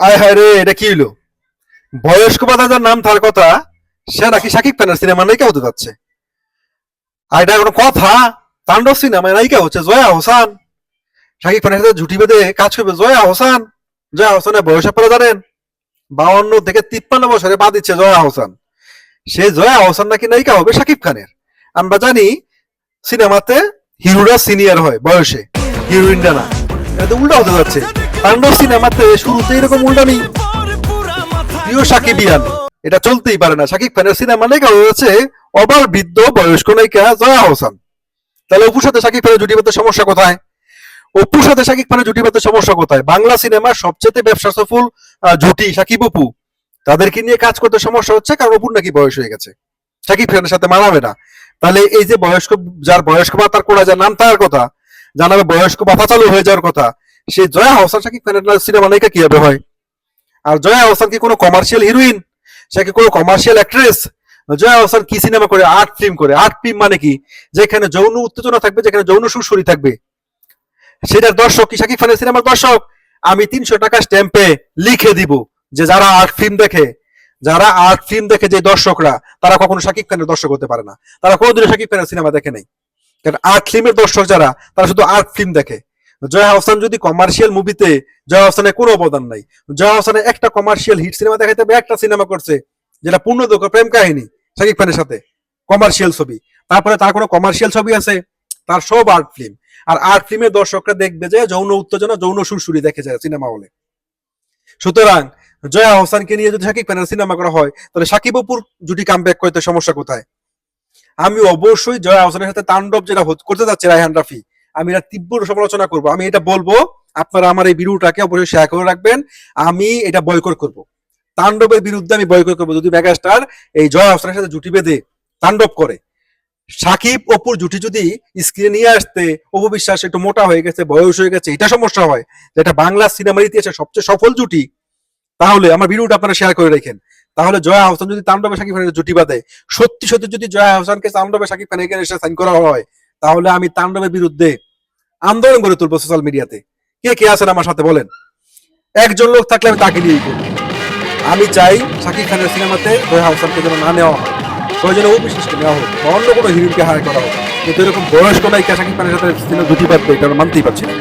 আয় হায় রে, এটা কি হইল? বয়স্ক বাধা যার নাম তার কথা, সে নাকি শাকিব খানের সিনেমা নায়িকা হতে যাচ্ছে। আর এটা কোনো কথা? তাণ্ডব সিনেমা নায়িকা হচ্ছে জয়া হোসান। শাকিব খানের সাথে ঝুটি বেঁধে কাজ করবে জয়া হোসান। জয়া হোসানের বয়স আপনারা জানেন। বাউন্ন থেকে তিপ্পান্ন বছরে পা দিচ্ছে জয়া হোসান। সে জয়া হোসান নাকি নায়িকা হবে শাকিব খানের? আমরা জানি সিনেমাতে হিরোরা সিনিয়র হয় বয়সে। হিরোইনরা না। এটা উল্টা হতে যাচ্ছে। তাণ্ডব সিনেমাতে শুরুতে এরকম উল্টানি। প্রিয় সাকিবিয়ান এটা চলতেই পারে না। সাকিব খানের সিনেমা নায়িকা হয়েছে অবার বৃদ্ধ বয়স্ক নায়িকা জয়া হোসেন। তাহলে অপুর সাথে সাকিব খানের জুটি বাঁধতে সমস্যা কোথায়? অপুর সাথে সাকিব খানের জুটি সমস্যা কোথায়? বাংলা সিনেমার সবচেয়ে ব্যবসা সফল জুটি সাকিব অপু। তাদেরকে নিয়ে কাজ করতে সমস্যা হচ্ছে, কারণ অপুর নাকি বয়স হয়ে গেছে। সাকিব খানের সাথে মানাবে না। তাহলে এই যে বয়স্ক, যার বয়স্ক ভাতার কোড়া, যার নাম তার কথা, জানাবে বয়স্ক ভাতা চালু হয়ে যাওয়ার কথা। সেই জয়া হোসেন সাকিব খানের সিনেমা নায়িকা কীভাবে হয়? আর জয়া হোসেন কি কোনো কমার্শিয়াল হিরোইন সে কি কোনো কমার্শিয়াল অ্যাক্ট্রেস জয়া হোসেন কি সিনেমা করে? আর্ট ফিল্ম করে। আর্ট ফিল্ম মানে কি? যেখানে যৌন উত্তেজনা থাকবে, যেখানে যৌন সুরসুরি থাকবে। সেটার দর্শক কি শাকিব খানের সিনেমার দর্শক? আমি তিনশো টাকা স্ট্যাম্পে লিখে দিব যে যারা আর্ট ফিল্ম দেখে, যারা আর্ট ফিল্ম দেখে যে দর্শকরা, তারা কখনো শাকিব খানের দর্শক হতে পারে না। তারা কোনোদিনও শাকিব খানের সিনেমা দেখে নাই। কারণ আর্ট ফিল্মের দর্শক যারা, তারা শুধু আর্ট ফিল্ম দেখে। জয়া হোসেন যদি কমার্শিয়াল মুভিতে জয়া হোসেনের কোনো অবদান নাই। জয়া হোসেনের একটা কমার্শিয়াল হিট সিনেমা দেখাইতে হবে, একটা সিনেমা করছে, যেটা পূর্ণদৈর্ঘ্য প্রেম কাহিনী শাকিব খানের সাথে কমার্শিয়াল ছবি। তারপরে তার কোনো কমার্শিয়াল ছবি আছে, তার সব আর্ট ফিল্ম আর আর্ট ফিল্মের দর্শকরা দেখবে যে যৌন উত্তেজনা, যৌন সুরসুরি দেখে যায় সিনেমা হলে সুতরাং, জয়া হোসেনকে নিয়ে যদি শাকিব খানের সিনেমা করা হয়, তাহলে শাকিব অপুর জুটি কাম ব্যাক করতে সমস্যা কোথায়? আমি অবশ্যই জয়া হোসেনের সাথে তাণ্ডব যেটা করতে যাচ্ছে রায়হান রাফি আমি এটা তীব্র সমালোচনা করব। আমি এটা বলব, আপনারা আমার এই ভিডিওটাকে অবশ্যই শেয়ার করে রাখবেন। আমি এটা বয়কট করব। তাণ্ডবের বিরুদ্ধে আমি বয়কট করব। যদি মেগাস্টার এই জয়া হোসেনের সাথে জুটি বেঁধে তাণ্ডব করে, সাকিব অপুর জুটি যদি স্ক্রিনে নিয়ে আসতে অপু বিশ্বাস একটু মোটা হয়ে গেছে, বয়স হয়ে গেছে, এটা সমস্যা হয়। যেটা বাংলা সিনেমার ইতিহাসে সবচেয়ে সফল জুটি, তাহলে আমার ভিডিওটা আপনারা শেয়ার করে রাখেন। তাহলে জয়া আহসান যদি তাণ্ডবে সাকিব খানের জুটি বাঁধে, সত্যি সত্যি যদি জয়া আহসানকে তাণ্ডবে সাকিব খানের এসে সাইন করা হয়, তাহলে আমি তাণ্ডবের বিরুদ্ধে আন্দোলন গড়ে তুলবো সোশ্যাল মিডিয়াতে কে কে আছেন আমার সাথে বলেন। একজন লোক থাকলে আমি তাকে নিয়েই করব। আমি চাই শাকিব খানের সিনেমাতে রোহা হোসেনকে যেন না নেওয়া হয়, প্রয়োজনে ও বিশিষ্ট নেওয়া হোক, বা অন্য কোনো হিরোইনকে হায়ার করা হোক। কিন্তু এরকম বয়স্ক নায়িকা শাকিব খানের সাথে সিনেমা জুটি বাঁধবে এটা মানতেই পারছি না।